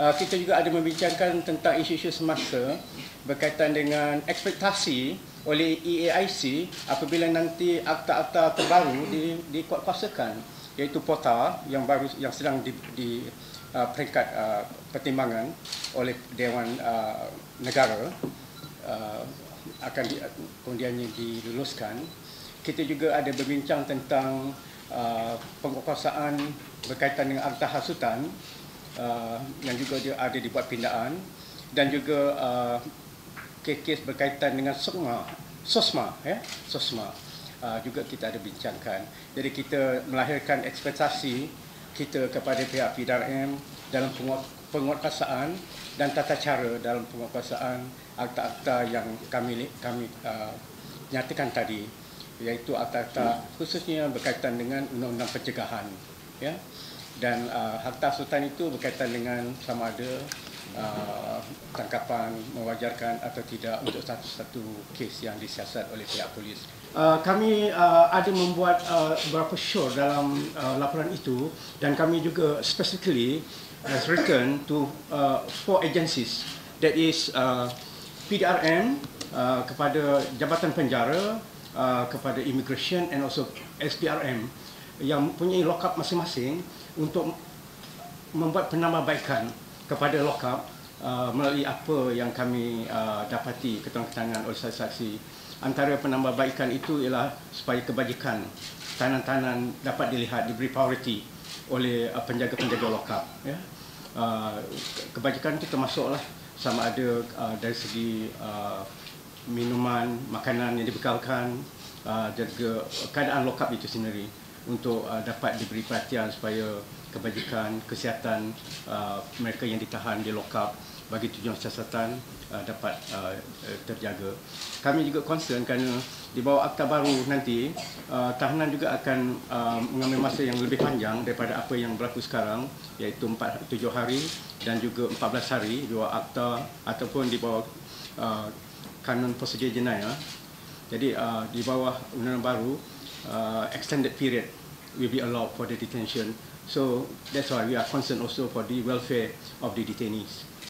uh, kita juga ada membincangkan tentang isu-isu semasa berkaitan dengan ekspektasi oleh EAIC apabila nanti akta-akta terbaru di, dikuatkuasakan iaitu POTA yang baru yang sedang di, di uh, peringkat uh, pertimbangan oleh Dewan uh, Negara uh, akan di, kemudiannya diluluskan. Kita juga ada berbincang tentang uh, penguasaan berkaitan dengan akta hasutan uh, yang juga dia ada dibuat pindaan dan juga uh, kes-kes berkaitan dengan sosma sosma ya sosma uh, juga kita ada bincangkan. Jadi kita melahirkan ekspektasi kita kepada pihak PDRM dalam penguatkuasaan dan tata cara dalam penguatkuasaan akta-akta yang kami kami uh, nyatakan tadi iaitu akta-akta khususnya berkaitan dengan undang-undang pencegahan ya dan uh, akta sultan itu berkaitan dengan sama ada uh, tangkapan mewajarkan atau tidak untuk satu-satu kes yang disiasat oleh pihak polis. Uh, kami uh, ada membuat uh, beberapa show dalam uh, laporan itu dan kami juga specifically has written to uh, four agencies that is uh, PDRM uh, kepada Jabatan Penjara, uh, kepada Immigration and also SPRM yang mempunyai lockup masing-masing untuk membuat penambahbaikan kepada lockup uh, melalui apa yang kami uh, dapati keterangan-keterangan oleh saksi-saksi. Antara penambahbaikan itu ialah supaya kebajikan tahanan-tahanan dapat dilihat diberi priority oleh uh, penjaga-penjaga lockup. Ya. Uh, kebajikan itu termasuklah sama ada uh, dari segi uh, minuman, makanan yang dibekalkan, uh, juga keadaan lockup itu sendiri untuk uh, dapat diberi perhatian supaya kebajikan kesihatan uh, mereka yang ditahan di lockup bagi tujuan siasatan uh, dapat uh, terjaga. Kami juga concern kerana di bawah akta baru nanti uh, tahanan juga akan uh, mengambil masa yang lebih panjang daripada apa yang berlaku sekarang iaitu 4 7 hari dan juga 14 hari di bawah akta ataupun di bawah uh, kanun prosedur jenayah. Jadi uh, di bawah undang-undang baru Uh, extended period will be allowed for the detention. So that's why we are concerned also for the welfare of the detainees.